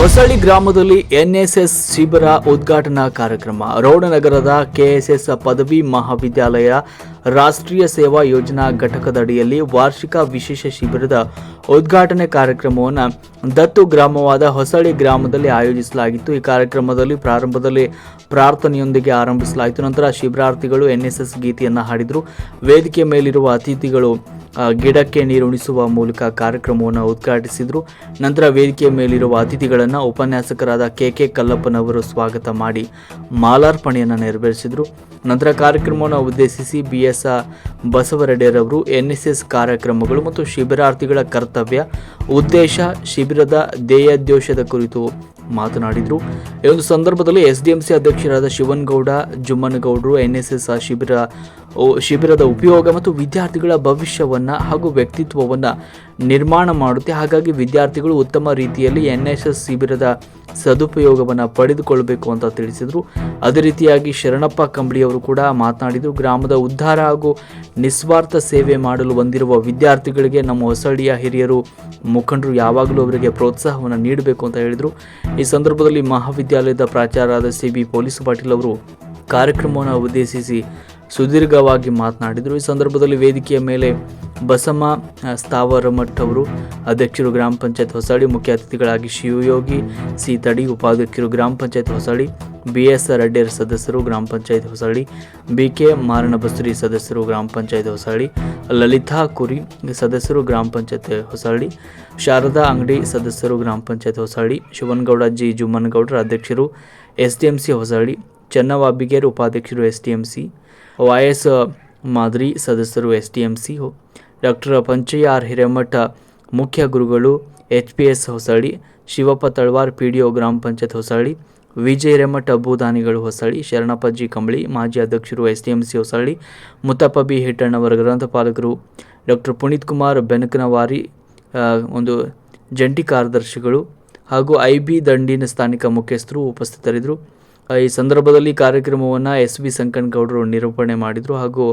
ಹೊಸಳ್ಳಿ ಗ್ರಾಮದಲ್ಲಿ ಎನ್ಎಸ್ಎಸ್ ಶಿಬಿರ ಉದ್ಘಾಟನಾ ಕಾರ್ಯಕ್ರಮ. ರೋಣನಗರದ ಕೆಎಸ್ಎಸ್ ಪದವಿ ಮಹಾವಿದ್ಯಾಲಯ ರಾಷ್ಟ್ರೀಯ ಸೇವಾ ಯೋಜನಾ ಘಟಕದಡಿಯಲ್ಲಿ ವಾರ್ಷಿಕ ವಿಶೇಷ ಶಿಬಿರದ ಉದ್ಘಾಟನೆ ಕಾರ್ಯಕ್ರಮವನ್ನು ದತ್ತು ಗ್ರಾಮವಾದ ಹೊಸಳ್ಳಿ ಗ್ರಾಮದಲ್ಲಿ ಆಯೋಜಿಸಲಾಗಿತ್ತು. ಈ ಕಾರ್ಯಕ್ರಮದಲ್ಲಿ ಪ್ರಾರಂಭದಲ್ಲಿ ಪ್ರಾರ್ಥನೆಯೊಂದಿಗೆ ಆರಂಭಿಸಲಾಯಿತು. ನಂತರ ಶಿಬಿರಾರ್ಥಿಗಳು ಎನ್ಎಸ್ಎಸ್ ಗೀತೆಯನ್ನು ಹಾಡಿದರು. ವೇದಿಕೆ ಮೇಲಿರುವ ಅತಿಥಿಗಳು ಗಿಡಕ್ಕೆ ನೀರುಣಿಸುವ ಮೂಲಕ ಕಾರ್ಯಕ್ರಮವನ್ನು ಉದ್ಘಾಟಿಸಿದರು. ನಂತರ ವೇದಿಕೆಯ ಮೇಲಿರುವ ಅತಿಥಿಗಳನ್ನು ಉಪನ್ಯಾಸಕರಾದ ಕೆ ಕೆ ಕಲ್ಲಪ್ಪನವರು ಸ್ವಾಗತ ಮಾಡಿ ಮಾಲಾರ್ಪಣೆಯನ್ನು ನೆರವೇರಿಸಿದರು. ನಂತರ ಕಾರ್ಯಕ್ರಮವನ್ನು ಉದ್ದೇಶಿಸಿ ಬಿ ಎಸ್ ಬಸವರೆಡ್ಡಿಯರವರು ಎಸ್ ಕಾರ್ಯಕ್ರಮಗಳು ಮತ್ತು ಶಿಬಿರಾರ್ಥಿಗಳ ಕರ್ತವ್ಯ, ಉದ್ದೇಶ, ಶಿಬಿರದ ಧ್ಯೇಯೋದ್ದೇಶದ ಕುರಿತು ಮಾತನಾಡಿದರು. ಈ ಒಂದು ಸಂದರ್ಭದಲ್ಲಿ ಎಸ್ ಡಿ ಎಂ ಸಿ ಅಧ್ಯಕ್ಷರಾದ ಶಿವನ್ಗೌಡ, ಜುಮ್ಮನಗೌಡರು, ಎನ್ ಎಸ್ ಎಸ್ ಶಿಬಿರ ಶಿಬಿರದ ಉಪಯೋಗ ಮತ್ತು ವಿದ್ಯಾರ್ಥಿಗಳ ಭವಿಷ್ಯವನ್ನು ಹಾಗೂ ವ್ಯಕ್ತಿತ್ವವನ್ನು ನಿರ್ಮಾಣ ಮಾಡುತ್ತೆ. ಹಾಗಾಗಿ ವಿದ್ಯಾರ್ಥಿಗಳು ಉತ್ತಮ ರೀತಿಯಲ್ಲಿ ಎನ್ ಎಸ್ ಎಸ್ ಶಿಬಿರದ ಸದುಪಯೋಗವನ್ನು ಪಡೆದುಕೊಳ್ಳಬೇಕು ಅಂತ ತಿಳಿಸಿದರು. ಅದೇ ರೀತಿಯಾಗಿ ಶರಣಪ್ಪ ಕಂಬಳಿಯವರು ಕೂಡ ಮಾತನಾಡಿದರು. ಗ್ರಾಮದ ಉದ್ಧಾರ ಹಾಗೂ ನಿಸ್ವಾರ್ಥ ಸೇವೆ ಮಾಡಲು ಬಂದಿರುವ ವಿದ್ಯಾರ್ಥಿಗಳಿಗೆ ನಮ್ಮ ಹೊಸಳ್ಳಿಯ ಹಿರಿಯರು, ಮುಖಂಡರು ಯಾವಾಗಲೂ ಅವರಿಗೆ ಪ್ರೋತ್ಸಾಹವನ್ನು ನೀಡಬೇಕು ಅಂತ ಹೇಳಿದರು. ಈ ಸಂದರ್ಭದಲ್ಲಿ ಮಹಾವಿದ್ಯಾಲಯದ ಪ್ರಾಚಾರ್ಯರಾದ ಸಿ ಬಿ ಪೊಲೀಸ್ ಪಾಟೀಲ್ ಅವರು ಕಾರ್ಯಕ್ರಮವನ್ನು ಉದ್ದೇಶಿಸಿ ಸುದೀರ್ಘವಾಗಿ ಮಾತನಾಡಿದರು. ಈ ಸಂದರ್ಭದಲ್ಲಿ ವೇದಿಕೆಯ ಮೇಲೆ ಬಸಮ್ಮ ಸ್ಥಾವರ ಸ್ಥಾವರಮಠ್ ಅವರು, ಅಧ್ಯಕ್ಷರು ಗ್ರಾಮ ಪಂಚಾಯತ್ ಹೊಸಳ್ಳಿ ಮುಖ್ಯ ಅತಿಥಿಗಳಾಗಿ ಶಿವಯೋಗಿ ಸೀತಡಿ, ಉಪಾಧ್ಯಕ್ಷರು ಗ್ರಾಮ ಪಂಚಾಯತ್ ಹೊಸಳ್ಳಿ ಬಿ ಎಸ್ ಅಡ್ಡೇರ್ ಸದಸ್ಯರು ಗ್ರಾಮ ಪಂಚಾಯತ್ ಹೊಸಳ್ಳಿ ಬಿ ಕೆ ಮಾರಣಬಸ್ರಿ ಸದಸ್ಯರು ಗ್ರಾಮ ಪಂಚಾಯತ್ ಹೊಸಳ್ಳಿ, ಲಲಿತಾ ಕುರಿ ಸದಸ್ಯರು ಗ್ರಾಮ ಪಂಚಾಯತ್ ಹೊಸಳ್ಳಿ, ಶಾರದಾ ಅಂಗಡಿ ಸದಸ್ಯರು ಗ್ರಾಮ ಪಂಚಾಯತ್ ಹೊಸಳ್ಳಿ, ಶಿವನ್ಗೌಡ ಜಿ ಜುಮ್ಮನಗೌಡರ ಅಧ್ಯಕ್ಷರು S D M C Hosalli Chennababiger ಉಪಾಧ್ಯಕ್ಷರು S D M C Y S Madari ಸದಸ್ಯರು S D M C doctor Panchayya R Hiremath ಮುಖ್ಯ ಗುರುಗಳು H P S Hosalli, Shivappa Talawar P D O ಗ್ರಾಮ ಪಂಚಾಯತ್ ಹೊಸಳ್ಳಿ ವಿಜಯ ಹಿರೇಮಠ ಭೂದಾನಿಗಳು Hosalli G Kambali, ಮಾಜಿ ಅಧ್ಯಕ್ಷರು S D M C Hosalli, Muttappa B Hittannavar ಗ್ರಂಥಪಾಲಕರು doctor Puneeth Kumar ಬೆನಕನವಾರಿ ಒಂದು ಜಂಟಿ ಕಾರ್ಯದರ್ಶಿಗಳು ಹಾಗೂ ಐ ಬಿ ದಂಡಿನ ಸ್ಥಾನಿಕ ಮುಖ್ಯಸ್ಥರು ಉಪಸ್ಥಿತರಿದ್ದರು. ಈ ಸಂದರ್ಭದಲ್ಲಿ ಕಾರ್ಯಕ್ರಮವನ್ನು ಎಸ್ ವಿ ಸಂಕನಗೌಡರು ನಿರೂಪಣೆ ಮಾಡಿದರು ಹಾಗೂ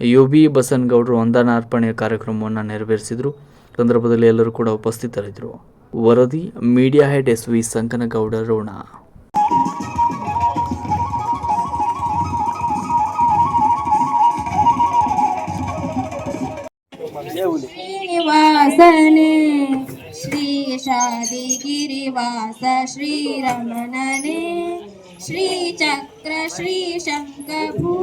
ಯು ಬಿ ಬಸನಗೌಡರು ವಂದನಾರ್ಪಣೆ ಕಾರ್ಯಕ್ರಮವನ್ನು ನೆರವೇರಿಸಿದರು. ಸಂದರ್ಭದಲ್ಲಿ ಎಲ್ಲರೂ ಕೂಡ ಉಪಸ್ಥಿತರಿದ್ದರು. ವರದಿ, media head S V Sankanagouda Rona. ಶ್ರೀನಿವಾಸನೆ, Shri ಶಾದಿಗಿರಿವಾಸ ಶ್ರೀರಮಣನೆ ಶ್ರೀಚಕ್ರ ಶ್ರೀ ಶಂಖಭೂಷಿತನೆ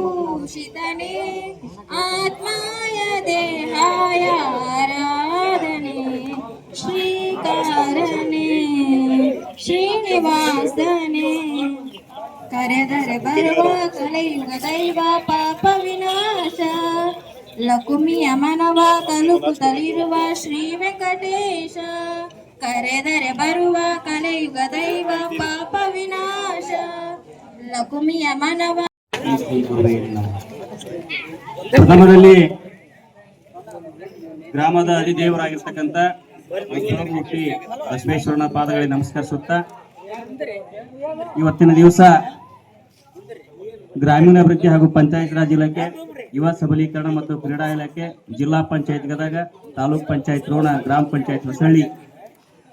ಆತ್ಮಾಯ ದೇಹಾಯ ಆರಾಧನೆ ಶ್ರೀಕಾರನೆ ಶ್ರೀನಿವಾಸನೆ ಕರೆದರೆ ಬರುವ ಕಲೆಯುಗ ದೈವ ಪಾಪ ವಿನಾಶ ಲಕುಮಿಯ ಮನವ ತಲುಪುತ್ತಲಿರುವ ಶ್ರೀ ವೆಂಕಟೇಶ ಕರೆದರೆ ಬರುವ ಕಲೆಯುಗ ದೈವ ಪಾಪ ವಿನಾಶ. ಲಕುಮಿಯ ಮನವ ಪ್ರಥಮದಲ್ಲಿ ಗ್ರಾಮದ ಅಧಿದೇವರಾಗಿರ್ತಕ್ಕಂಥ ಮೂರ್ತಿ ಬಸವೇಶ್ವರನ ಪಾದಗಳಿಗೆ ನಮಸ್ಕರಿಸುತ್ತಾ, ಇವತ್ತಿನ ದಿವಸ ಗ್ರಾಮೀಣಾಭಿವೃದ್ಧಿ ಹಾಗೂ ಪಂಚಾಯತ್ ರಾಜ್ ಇಲಾಖೆ, ಯುವ ಸಬಲೀಕರಣ ಮತ್ತು ಕ್ರೀಡಾ ಇಲಾಖೆ, ಜಿಲ್ಲಾ ಪಂಚಾಯತ್ ಗದಗ, ತಾಲೂಕ್ ಪಂಚಾಯತ್ ರೋಣ ಗ್ರಾಮ ಪಂಚಾಯತ್ ಹೊಸಳ್ಳಿ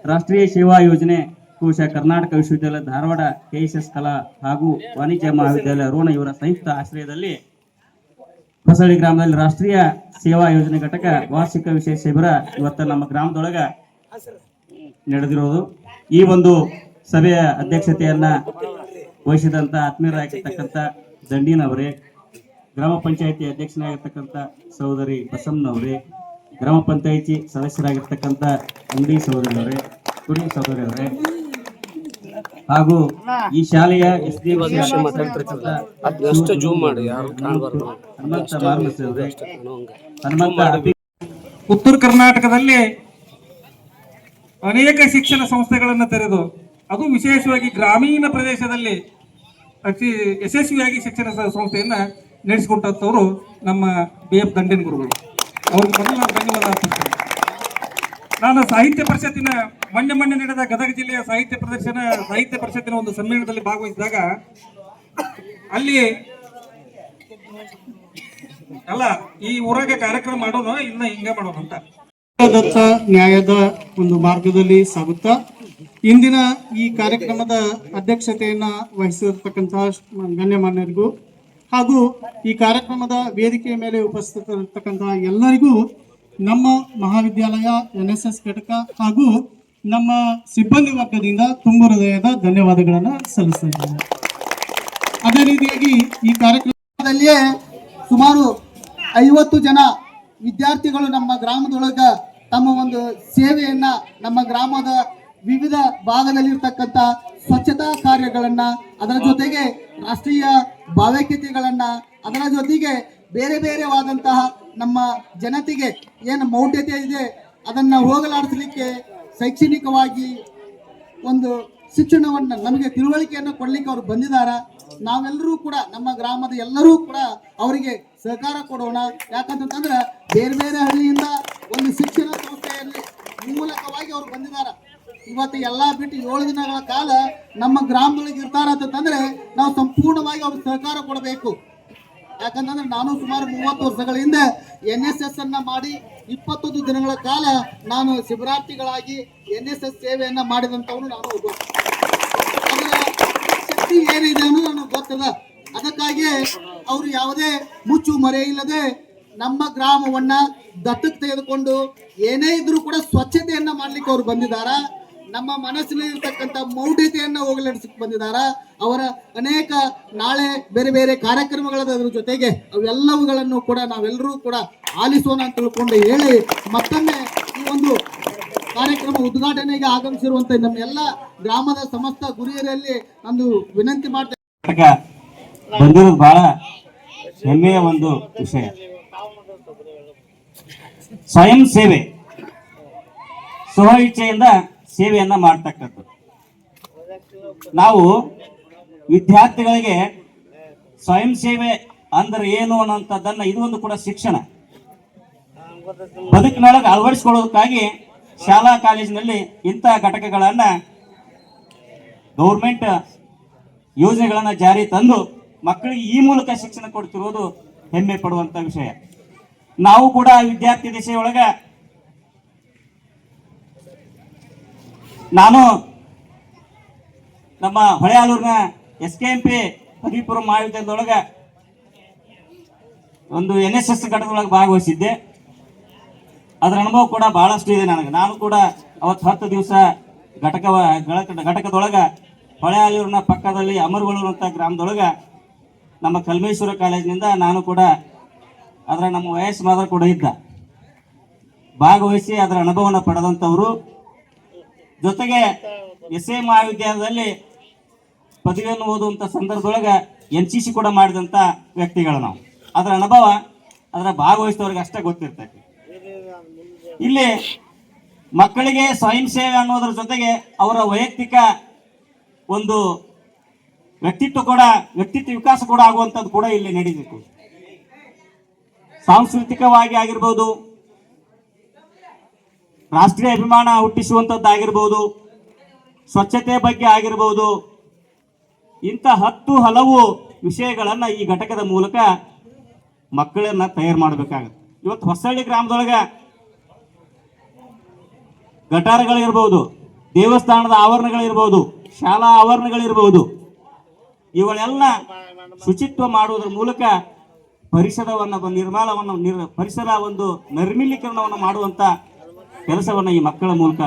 ರಾಷ್ಟ್ರೀಯ ಸೇವಾ ಯೋಜನೆ, ಕೋಶ ಕರ್ನಾಟಕ ವಿಶ್ವವಿದ್ಯಾಲಯ ಧಾರವಾಡ ಕೆಎಸ್ಎಸ್ ಕಲಾ ಹಾಗೂ ವಾಣಿಜ್ಯ ಮಹಾವಿದ್ಯಾಲಯ ರೋಣ ಇವರ ಸಂಯುಕ್ತ ಆಶ್ರಯದಲ್ಲಿ ಹೊಸಳ್ಳಿ ಗ್ರಾಮದಲ್ಲಿ ರಾಷ್ಟ್ರೀಯ ಸೇವಾ ಯೋಜನೆ ಘಟಕ ವಾರ್ಷಿಕ ವಿಶೇಷ ಶಿಬಿರ ಇವತ್ತು ನಮ್ಮ ಗ್ರಾಮದೊಳಗ ನಡೆದಿರೋದು. ಈ ಒಂದು ಸಭೆಯ ಅಧ್ಯಕ್ಷತೆಯನ್ನ ವಹಿಸಿದಂತ ಆತ್ಮೀಯರಾಗಿರ್ತಕ್ಕಂಥ ದಂಡಿನವರೇ, ಗ್ರಾಮ ಪಂಚಾಯತಿ ಅಧ್ಯಕ್ಷನಾಗಿರ್ತಕ್ಕಂಥ ಸಹೋದರಿ ಬಸಮ್ಮನವರೇ ಗ್ರಾಮ ಪಂಚಾಯಿತಿ ಸದಸ್ಯರಾಗಿರ್ತಕ್ಕಂಥ ಅಂಗಡಿ ಸಹೋದರಿಯವರೇ ಕುರಿ ಸಹೋದರಿಯವರೇ ಹಾಗೂ ಈ ಶಾಲೆಯ ಎಸ್ ಡಿ ಉತ್ತರ ಕರ್ನಾಟಕದಲ್ಲಿ ಅನೇಕ ಶಿಕ್ಷಣ ಸಂಸ್ಥೆಗಳನ್ನು ತೆರೆದು ಅದು ವಿಶೇಷವಾಗಿ ಗ್ರಾಮೀಣ ಪ್ರದೇಶದಲ್ಲಿ ಅತಿ ಯಶಸ್ವಿಯಾಗಿ ಶಿಕ್ಷಣ ಸಂಸ್ಥೆಯನ್ನು ಸಂಸ್ಥೆಯನ್ನ ನಡೆಸಿಕೊಟ್ಟಂಥವ್ರು ನಮ್ಮ ಬಿ ಎಫ್ ದಂಡಿನ ಗುರುಗಳು. ನಾನು ಧನ್ಯವಾದ ಅರ್ಪಿಸ್ತೇನೆ ನಾನು ಸಾಹಿತ್ಯ ಪರಿಷತ್ತಿನ, ಮೊನ್ನೆ ಮೊನ್ನೆ ನಡೆದ ಗದಗ ಜಿಲ್ಲೆಯ ಸಾಹಿತ್ಯ ಪ್ರದರ್ಶನ, ಸಾಹಿತ್ಯ ಪರಿಷತ್ತಿನ ಒಂದು ಸಮ್ಮೇಳನದಲ್ಲಿ ಭಾಗವಹಿಸಿದಾಗ, ಅಲ್ಲಿ ಅಲ್ಲ, ಈ ಊರಾಗ ಕಾರ್ಯಕ್ರಮ ಮಾಡೋದು ಇಲ್ಲ ಹಿಂಗ ಮಾಡೋಣ ಅಂತ. ದತ್ತ ನ್ಯಾಯದ ಒಂದು ಮಾರ್ಗದಲ್ಲಿ ಸಾಗುತ್ತಾ, ಇಂದಿನ ಈ ಕಾರ್ಯಕ್ರಮದ ಅಧ್ಯಕ್ಷತೆಯನ್ನ ವಹಿಸಿರ್ತಕ್ಕಂತಹ ಗಣ್ಯಮಾನ್ಯರಿಗೂ ಹಾಗೂ ಈ ಕಾರ್ಯಕ್ರಮದ ವೇದಿಕೆಯ ಮೇಲೆ ಉಪಸ್ಥಿತರಿರ್ತಕ್ಕಂತಹ ಎಲ್ಲರಿಗೂ ನಮ್ಮ ಮಹಾವಿದ್ಯಾಲಯ ಎನ್ ಎಸ್ ಎಸ್ ಘಟಕ ಹಾಗೂ ನಮ್ಮ ಸಿಬ್ಬಂದಿ ವರ್ಗದಿಂದ ತುಂಬ ಹೃದಯದ ಧನ್ಯವಾದಗಳನ್ನು ಸಲ್ಲಿಸ್ತಾ ಇದ್ದೇನೆ. ಅದೇ ರೀತಿಯಾಗಿ ಈ ಕಾರ್ಯಕ್ರಮದಲ್ಲಿಯೇ ಸುಮಾರು ಐವತ್ತು ಜನ ವಿದ್ಯಾರ್ಥಿಗಳು ನಮ್ಮ ಗ್ರಾಮದೊಳಗ ತಮ್ಮ ಒಂದು ಸೇವೆಯನ್ನ ನಮ್ಮ ಗ್ರಾಮದ ವಿವಿಧ ಭಾಗದಲ್ಲಿರ್ತಕ್ಕಂಥ ಸ್ವಚ್ಛತಾ ಕಾರ್ಯಗಳನ್ನ ಅದರ ಜೊತೆಗೆ ರಾಷ್ಟ್ರೀಯ ಭಾವೈಕ್ಯತೆಗಳನ್ನ ಅದರ ಜೊತೆಗೆ ಬೇರೆ ಬೇರೆವಾದಂತಹ ನಮ್ಮ ಜನತೆಗೆ ಏನು ಮೌಢ್ಯತೆ ಇದೆ ಅದನ್ನ ಹೋಗಲಾಡಿಸಲಿಕ್ಕೆ ಶೈಕ್ಷಣಿಕವಾಗಿ ಒಂದು ಶಿಕ್ಷಣವನ್ನು ನಮಗೆ ತಿಳುವಳಿಕೆಯನ್ನು ಕೊಡ್ಲಿಕ್ಕೆ ಅವರು ಬಂದಿದ್ದಾರೆ ನಾವೆಲ್ಲರೂ ಕೂಡ ನಮ್ಮ ಗ್ರಾಮದ ಎಲ್ಲರೂ ಕೂಡ ಅವರಿಗೆ ಸಹಕಾರ ಕೊಡೋಣ. ಯಾಕಂತಂದ್ರೆ ಬೇರೆ ಬೇರೆ ಹಳ್ಳಿಯಿಂದ ಒಂದು ಶಿಕ್ಷಣ ಸಂಸ್ಥೆಯಲ್ಲಿ ಮೂಲಕವಾಗಿ ಅವರು ಬಂದಿದಾರ. ಇವತ್ತು ಎಲ್ಲಾ ಬಿಟ್ಟು ಏಳು ದಿನಗಳ ಕಾಲ ನಮ್ಮ ಗ್ರಾಮದೊಳಗೆ ಇರ್ತಾರೆ ಅಂತಂದ್ರೆ ನಾವು ಸಂಪೂರ್ಣವಾಗಿ ಅವ್ರಿಗೆ ಸಹಕಾರ ಕೊಡಬೇಕು. ಯಾಕಂತಂದ್ರೆ ನಾನು ಸುಮಾರು ಮೂವತ್ತು ವರ್ಷಗಳ ಹಿಂದೆ ಎನ್ ಎಸ್ ಎಸ್ ಅನ್ನ ಮಾಡಿ ಇಪ್ಪತ್ತೊಂದು ದಿನಗಳ ಕಾಲ ನಾನು ಶಿಬಿರಾರ್ಥಿಗಳಾಗಿ ಎನ್ ಎಸ್ ಎಸ್ ಸೇವೆಯನ್ನ ಮಾಡಿದಂತವನು ನಾನು ಶಕ್ತಿ ಏನಿದೆ ಅನ್ನೋದು ನನಗೆ ಗೊತ್ತದ ಅದಕ್ಕಾಗಿ ಅವರು ಯಾವುದೇ ಮುಚ್ಚು ಮರೆ ಇಲ್ಲದೆ ನಮ್ಮ ಗ್ರಾಮವನ್ನ ದತ್ತಕ್ಕೆ ತೆಗೆದುಕೊಂಡು ಏನೇ ಇದ್ರೂ ಕೂಡ ಸ್ವಚ್ಛತೆಯನ್ನ ಮಾಡ್ಲಿಕ್ಕೆ ಅವ್ರು ಬಂದಿದಾರ ನಮ್ಮ ಮನಸ್ಸಿನಲ್ಲಿ ಇರ್ತಕ್ಕಂಥ ಮೌಢ್ಯತೆಯನ್ನ ಹೋಗಲಾಡಿಸಕ್ಕೆ ಬಂದಿದಾರ ಅವರ ಅನೇಕ ನಾಳೆ ಬೇರೆ ಬೇರೆ ಕಾರ್ಯಕ್ರಮಗಳ ಅದ್ರ ಜೊತೆಗೆ ಅವೆಲ್ಲವುಗಳನ್ನು ಕೂಡ ನಾವೆಲ್ಲರೂ ಕೂಡ ಆಲಿಸೋಣ ಅಂತ ತಿಳ್ಕೊಂಡು ಹೇಳಿ ಮತ್ತೊಮ್ಮೆ ಈ ಒಂದು ಕಾರ್ಯಕ್ರಮ ಉದ್ಘಾಟನೆಗೆ ಆಗಮಿಸಿರುವಂತ ನಮ್ಮ ಎಲ್ಲ ಗ್ರಾಮದ ಸಮಸ್ತ ಗುರಿಯರಲ್ಲಿ ಒಂದು ವಿನಂತಿ ಮಾಡ್ತೇನೆ ಬಂದಿರೋದು ಬಹಳ ಹೆಮ್ಮೆಯ ಒಂದು ವಿಷಯ. ಸ್ವಯಂ ಸೇವೆ. ಸ್ವಹ ಇಚ್ಛೆಯಿಂದ ಸೇವೆಯನ್ನ ಮಾಡ್ತಕ್ಕಂಥದ್ದು ನಾವು ವಿದ್ಯಾರ್ಥಿಗಳಿಗೆ ಸ್ವಯಂ ಸೇವೆ ಅಂದ್ರೆ ಏನು ಅನ್ನೋಂಥದ್ದನ್ನ ಇದು ಒಂದು ಕೂಡ ಶಿಕ್ಷಣ. ಬದುಕಿನೊಳಗೆ ಅಳವಡಿಸ್ಕೊಳ್ಳೋದಕ್ಕಾಗಿ ಶಾಲಾ ಕಾಲೇಜಿನಲ್ಲಿ ಇಂಥ ಘಟಕಗಳನ್ನ ಗೌರ್ಮೆಂಟ್ ಯೋಜನೆಗಳನ್ನ ಜಾರಿ ತಂದು ಮಕ್ಕಳಿಗೆ ಈ ಮೂಲಕ ಶಿಕ್ಷಣ ಕೊಡ್ತಿರೋದು ಹೆಮ್ಮೆ ಪಡುವಂತ ವಿಷಯ. ನಾವು ಕೂಡ ವಿದ್ಯಾರ್ಥಿ ದಿಶೆಯೊಳಗ ನಾನು ನಮ್ಮ ಹೊಳೆಯಾಲೂರಿನ S K M P Padavipura ಮಹಾವಿದ್ಯಾಲಯದೊಳಗ ಒಂದು ಎನ್ ಎಸ್ ಎಸ್ ಘಟಕದೊಳಗೆ ಭಾಗವಹಿಸಿದ್ದೆ. ಅದರ ಅನುಭವ ಕೂಡ ಬಹಳಷ್ಟು ಇದೆ ನನಗೆ. ನಾನು ಕೂಡ ಅವತ್ತು ಹತ್ತು ದಿವಸ ಘಟಕ ಘಟಕದೊಳಗೆ ಹೊಳೆಯಾಲೂರಿನ ಪಕ್ಕದಲ್ಲಿ ಅಮರ್ಗಳೂರು ಅಂತ ಗ್ರಾಮದೊಳಗೆ ನಮ್ಮ ಕಲ್ಮೇಶ್ವರ ಕಾಲೇಜಿನಿಂದ ನಾನು ಕೂಡ ಅದರ ನಮ್ಮ ವಯಸ್ಸು ಮಾತ್ರ ಕೂಡ ಇದ್ದ. ಭಾಗವಹಿಸಿ ಅದರ ಅನುಭವನ ಪಡೆದಂಥವರು ಜೊತೆಗೆ ಎಸ್ ಎ ಮಹಾವಿದ್ಯಾಲಯದಲ್ಲಿ ಪದವಿಯನ್ನು ಓದುವಂಥ ಸಂದರ್ಭದೊಳಗೆ ಎನ್ ಸಿ ಸಿ ಕೂಡ ಮಾಡಿದಂಥ ವ್ಯಕ್ತಿಗಳು ನಾವು. ಅದರ ಅನುಭವ, ಅದರ ಭಾಗವಹಿಸಿದವ್ರಿಗೆ ಅಷ್ಟೇ ಗೊತ್ತಿರ್ತೈತಿ. ಇಲ್ಲಿ ಮಕ್ಕಳಿಗೆ ಸ್ವಯಂ ಸೇವೆ ಅನ್ನೋದ್ರ ಜೊತೆಗೆ ಅವರ ವೈಯಕ್ತಿಕ ಒಂದು ವ್ಯಕ್ತಿತ್ವ ಕೂಡ, ವ್ಯಕ್ತಿತ್ವ ವಿಕಾಸ ಕೂಡ ಆಗುವಂಥದ್ದು ಕೂಡ ಇಲ್ಲಿ ನಡೀಬೇಕು ಸಾಂಸ್ಕೃತಿಕವಾಗಿ ಆಗಿರ್ಬೋದು ರಾಷ್ಟ್ರೀಯ ಅಭಿಮಾನ ಹುಟ್ಟಿಸುವಂಥದ್ದು ಆಗಿರ್ಬೋದು ಸ್ವಚ್ಛತೆ ಬಗ್ಗೆ ಆಗಿರ್ಬೋದು, ಇಂಥ ಹತ್ತು ಹಲವು ವಿಷಯಗಳನ್ನು ಈ ಘಟಕದ ಮೂಲಕ ಮಕ್ಕಳನ್ನ ತಯಾರು ಮಾಡಬೇಕಾಗುತ್ತೆ. ಇವತ್ತು ಹೊಸಳ್ಳಿ ಗ್ರಾಮದೊಳಗ ಗಟಾರಗಳಿರ್ಬೋದು, ದೇವಸ್ಥಾನದ ಆವರಣಗಳಿರ್ಬೋದು, ಶಾಲಾ ಆವರಣಗಳಿರ್ಬೋದು ಇವುಗಳೆಲ್ಲ ಶುಚಿತ್ವ ಮಾಡುವುದರ ಮೂಲಕ ಪರಿಸರವನ್ನು ನಿರ್ಮಾಣವನ್ನು ನಿರ್ ಪರಿಸರ ಒಂದು ನಿರ್ಮಿಲೀಕರಣವನ್ನು ಮಾಡುವಂತ ಕೆಲಸವನ್ನು ಈ ಮಕ್ಕಳ ಮೂಲಕ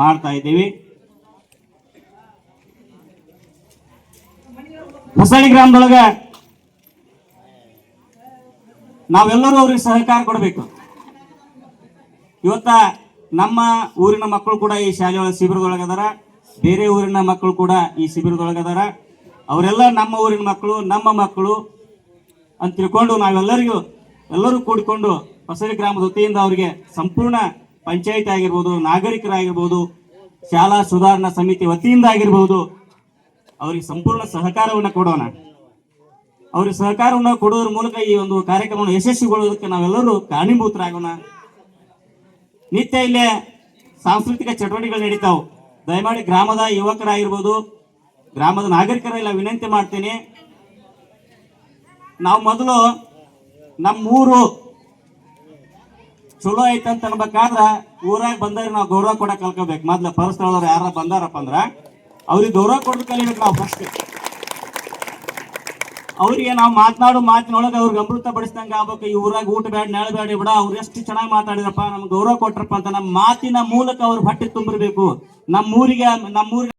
ಮಾಡ್ತಾ ಇದ್ದೀವಿ. ಹೊಸಳ್ಳಿ ಗ್ರಾಮದೊಳಗ ನಾವೆಲ್ಲರೂ ಅವ್ರಿಗೆ ಸಹಕಾರ ಕೊಡಬೇಕು. ಇವತ್ತ ನಮ್ಮ ಊರಿನ ಮಕ್ಕಳು ಕೂಡ ಈ ಶಾಲೆಯೊಳಗೆ ಶಿಬಿರದೊಳಗದಾರ. ಬೇರೆ ಊರಿನ ಮಕ್ಕಳು ಕೂಡ ಈ ಶಿಬಿರದೊಳಗದಾರ. ಅವರೆಲ್ಲ ನಮ್ಮ ಊರಿನ ಮಕ್ಕಳು, ನಮ್ಮ ಮಕ್ಕಳು ಅಂತ ತಿಳ್ಕೊಂಡು ನಾವೆಲ್ಲರಿಗೂ, ಎಲ್ಲರೂ ಕೂಡಿಕೊಂಡು ಹೊಸಳಿ ಗ್ರಾಮದ ವತಿಯಿಂದ ಅವರಿಗೆ ಸಂಪೂರ್ಣ ಪಂಚಾಯತ್ ಆಗಿರ್ಬೋದು, ನಾಗರಿಕರಾಗಿರ್ಬೋದು, ಶಾಲಾ ಸುಧಾರಣಾ ಸಮಿತಿ ವತಿಯಿಂದ ಆಗಿರ್ಬೋದು, ಅವರಿಗೆ ಸಂಪೂರ್ಣ ಸಹಕಾರವನ್ನು ಕೊಡೋಣ. ಅವ್ರಿಗೆ ಸಹಕಾರವನ್ನು ಕೊಡೋದ್ರ ಮೂಲಕ ಈ ಒಂದು ಕಾರ್ಯಕ್ರಮವನ್ನು ಯಶಸ್ವಿಗೊಳ್ಳೋದಕ್ಕೆ ನಾವೆಲ್ಲರೂ ಕಾರಣೀಭೂತರಾಗೋಣ ನಿತ್ಯ ಇಲ್ಲೇ ಸಾಂಸ್ಕೃತಿಕ ಚಟುವಟಿಕೆಗಳು ನಡೀತಾವು. ದಯಮಾಡಿ ಗ್ರಾಮದ ಯುವಕರಾಗಿರ್ಬೋದು, ಗ್ರಾಮದ ನಾಗರಿಕರೆಲ್ಲ ವಿನಂತಿ ಮಾಡ್ತೇನೆ. ನಾವು ಮೊದಲು ನಮ್ಮೂರು ಚಲೋ ಐತೆ ಅಂತ ಅನ್ಬೇಕಾದ್ರ ಊರಾಗ ಬಂದಾಗ ನಾವು ಗೌರವ ಕೊಡಕ್ ಕಲ್ಕೋಬೇಕು. ಮೊದ್ಲ ಪರಸ್ಥಳದವ್ರು ಯಾರ ಬಂದಾರಪ್ಪ ಅಂದ್ರ ಅವ್ರಿಗೆ ಗೌರವ ಕೊಡೋದು ಕಲಿಬೇಕು ನಾವು ಫಸ್ಟ್ ಅವ್ರಿಗೆ ನಾವು ಮಾತನಾಡೋ ಮಾತಿನೊಳಗೆ ಅವ್ರಿಗೆ ಅಮೃತ ಬಡಿಸ್ದಂಗ ಆಗ್ಬೇಕು. ಈ ಊರಾಗ ಊಟ ಬೇಡ ನೆಳಬೇಡಿ ಬಿಡ ಅವ್ರು ಎಷ್ಟು ಚೆನ್ನಾಗಿ ಮಾತಾಡಿದ್ರಪ್ಪ, ನಮ್ಗೆ ಗೌರವ ಕೊಟ್ರಪ್ಪ ಅಂತ ನಮ್ಮ ಮಾತಿನ ಮೂಲಕ ಅವ್ರ ಹೊಟ್ಟೆ ತುಂಬಿರ್ಬೇಕು. ನಮ್ಮ ಊರಿಗೆ ನಮ್ಮ ಊರಿಗೆ